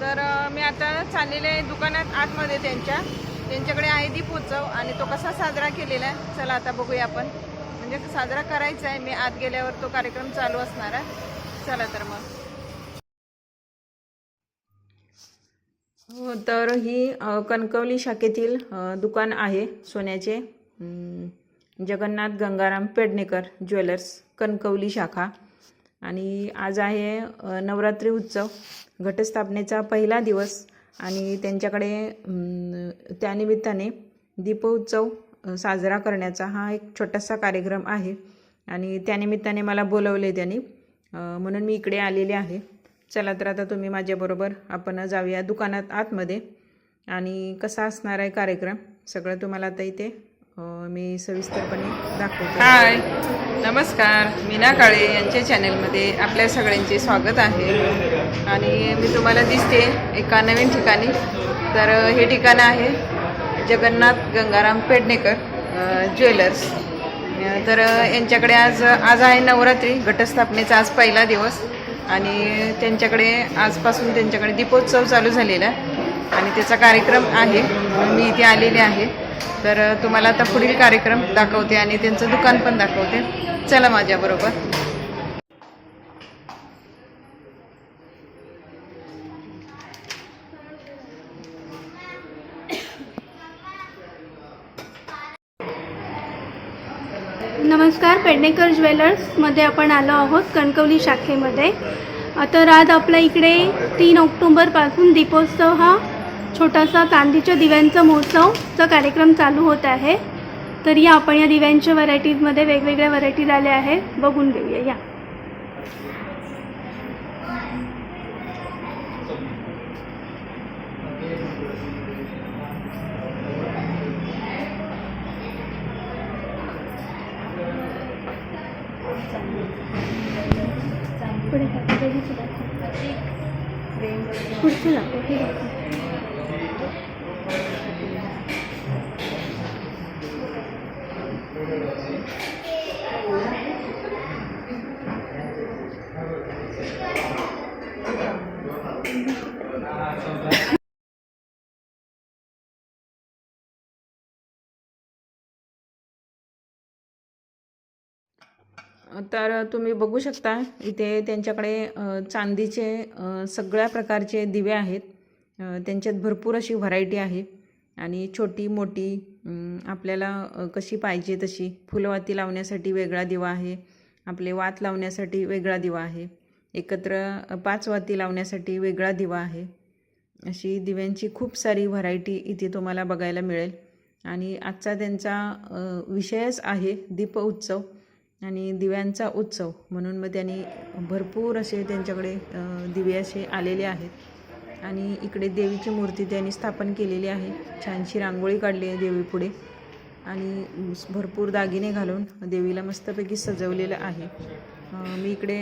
तर मी आता चाललेले आहे दुकानात आतमध्ये त्यांच्या. त्यांच्याकडे आहे दीप उत्सव आणि तो कसा साजरा केलेला आहे चला आता बघूया आपण. म्हणजे साजरा करायचा आहे मी आत गेल्यावर तो कार्यक्रम चालू असणार आहे. चला तर मग. हो तर ही कणकवली शाखेतील दुकान आहे सोन्याचे. जगन्नाथ गंगाराम पेडणेकर ज्वेलर्स कणकवली शाखा. आणि आज आहे नवरात्री उत्सव घटस्थापनेचा पहिला दिवस आणि त्यांच्याकडे त्यानिमित्ताने दीपोत्सव साजरा करण्याचा हा एक छोटासा कार्यक्रम आहे. आणि त्यानिमित्ताने मला बोलवले त्यांनी. म्हणून मी इकडे आलेले आहे. चला तर आता तुम्ही माझ्याबरोबर आपण जाऊया दुकानात आतमध्ये. आणि कसा असणार आहे कार्यक्रम? सगळं तुम्हाला आता इथे मी सविस्तरपणे दाखवते. हाय. नमस्कार. मीना काळे यांच्या चॅनलमध्ये आपल्या सगळ्यांचे स्वागत आहे. आणि मी तुम्हाला दिसते एका नवीन ठिकाणी. तर हे ठिकाण आहे जगन्नाथ गंगाराम पेडणेकर ज्वेलर्स. तर यांच्याकडे आज आज आहे नवरात्री. घटस्थापनेचा आज पहिला दिवस. आणि त्यांच्याकडे आजपासून त्यांच्याकडे दीपोत्सव चालू झालेला आणि त्याचा कार्यक्रम आहे. मी इथे आलेले आहे. तर तुम्हाला आता पुढील कार्यक्रम दाखवते आणि त्यांचं दुकान पण दाखवते. चला माझ्याबरोबर नमस्कार पेडणेकर ज्वेलर्समध्ये आपण आलो आहोत कणकवली शाखेमध्ये. तर आज आपल्या इकडे तीन ऑक्टोंबरपासून दीपोत्सव हा छोटासा चांदीच्या दिव्यांचा महोत्सवचा कार्यक्रम चालू होत आहे. तर या आपण या दिव्यांच्या व्हरायटीजमध्ये वेगवेगळ्या व्हरायटीज आल्या आहेत. बघून घेऊया या. पुढे पुढचं हे तर तुम्ही बघू शकता इथे त्यांच्याकडे चांदीचे सगळ्या प्रकारचे दिवे आहेत. त्यांच्यात भरपूर अशी व्हरायटी आहे. आणि छोटी मोठी आपल्याला कशी पाहिजे तशी फुलवाती लावण्यासाठी वेगळा दिवा आहे. आपले वात लावण्यासाठी वेगळा दिवा आहे. एकत्र पाच वाती लावण्यासाठी वेगळा दिवा आहे. अशी दिव्यांची खूप सारी व्हरायटी इथे तुम्हाला बघायला मिळेल. आणि आजचा त्यांचा विषयच आहे दीप उत्सव आणि दिव्यांचा उत्सव. म्हणून मग त्यांनी भरपूर असे त्यांच्याकडे दिवे असे आलेले आहेत. आणि इकडे देवीची मूर्ती त्यांनी स्थापन केलेली आहे. छानशी रांगोळी काढली आहे देवीपुढे आणि भरपूर दागिने घालून देवीला मस्तपैकी सजवलेलं आहे. मी इकडे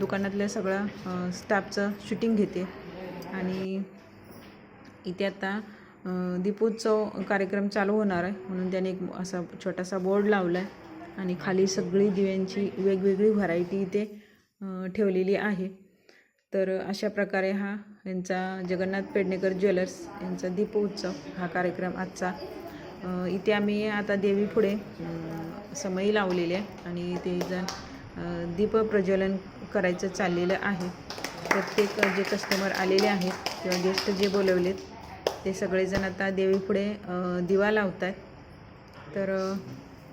दुकानातल्या सगळं स्टाफचं शूटिंग घेते. आणि इथे आता दीपोत्सव कार्यक्रम चालू होणार आहे. म्हणून त्याने एक असा छोटासा बोर्ड लावला आहे आणि खाली सगळी दिव्यांची वेगवेगळी व्हरायटी इथे ठेवलेली आहे. तर अशा प्रकारे हा यांचा जगन्नाथ पेडणेकर ज्वेलर्स यांचा दीपोत्सव हा कार्यक्रम आजचा. इथे आम्ही आता देवीपुढे पुढे समयी लावलेली आहे आणि ते जण दीप प्रज्वलन करायचं चाललेलं आहे. प्रत्येक जे कस्टमर आलेले आहेत किंवा गेस्ट जे बोलवलेत ते सगळेजण आता देवीपुढे पुढे दिवा लावत आहेत तर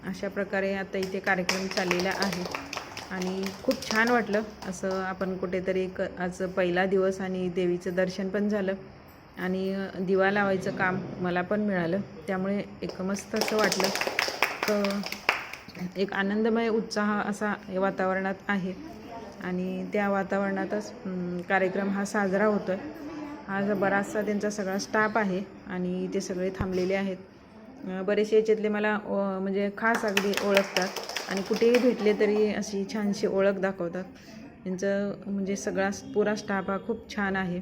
अशा प्रकारे आता इथे कार्यक्रम चाललेला आहे. आणि खूप छान वाटलं. असं आपण कुठेतरी एक आज पहिला दिवस आणि देवीचं दर्शन पण झालं. आणि दिवा लावायचं काम मला पण मिळालं. त्यामुळे एक मस्त असं वाटलं. तर एक आनंदमय उत्साह असा वातावरणात आहे. आणि त्या वातावरणातच कार्यक्रम हा साजरा होतो आहे आज बराचसा त्यांचा सगळा स्टाफ आहे आणि ते सगळे थांबलेले आहेत. बरेचसे याच्यातले मला म्हणजे खास अगदी ओळखतात. आणि कुठेही भेटले तरी अशी छानशी ओळख दाखवतात. यांचं म्हणजे सगळा पुरा स्टाफ हा खूप छान आहे.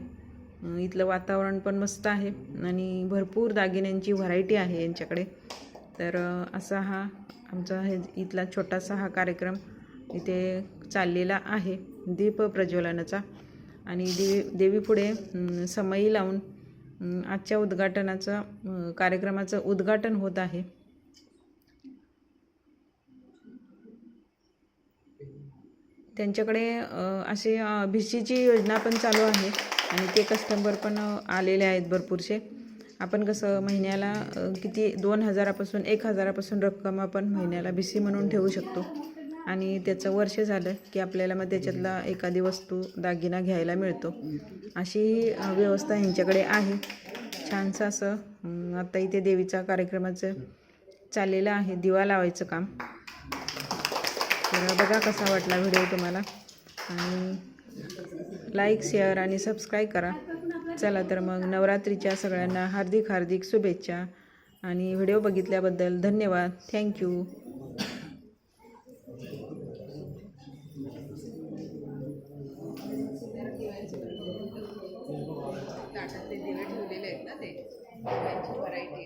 इथलं वातावरण पण मस्त आहे. आणि भरपूर दागिन्यांची व्हरायटी आहे यांच्याकडे. तर असा हा आमचा हे इथला छोटासा हा कार्यक्रम इथे चाललेला आहे. दीप प्रज्वलनाचा. आणि देवी देवीपुढे अं, समई लावून आजच्या उद्घाटनाचं कार्यक्रमाचं उद्घाटन होत आहे. त्यांच्याकडे असे भिशीची योजना पण चालू आहे आणि ते कस्टमर पण आलेले आहेत भरपूरसे आपण कसं महिन्याला किती दोन हजारापासून एक हजारापासून रक्कम आपण महिन्याला भिसी म्हणून ठेवू शकतो. आणि त्याचं वर्ष झालं की आपल्याला मग त्याच्यातला एखादी वस्तू दागिना घ्यायला मिळतो. अशी व्यवस्था ह्यांच्याकडे आहे. छानसं असं आता इथे देवीचा कार्यक्रमाचं चाललेलं आहे. दिवा लावायचं काम. तर बघा कसा वाटला व्हिडिओ तुम्हाला. आणि लाईक शेअर आणि सबस्क्राईब करा. चला तर मग नवरात्रीच्या सगळ्यांना हार्दिक हार्दिक शुभेच्छा. आणि व्हिडिओ बघितल्याबद्दल धन्यवाद. थँक्यू. आहेत ना ते व्हरायटी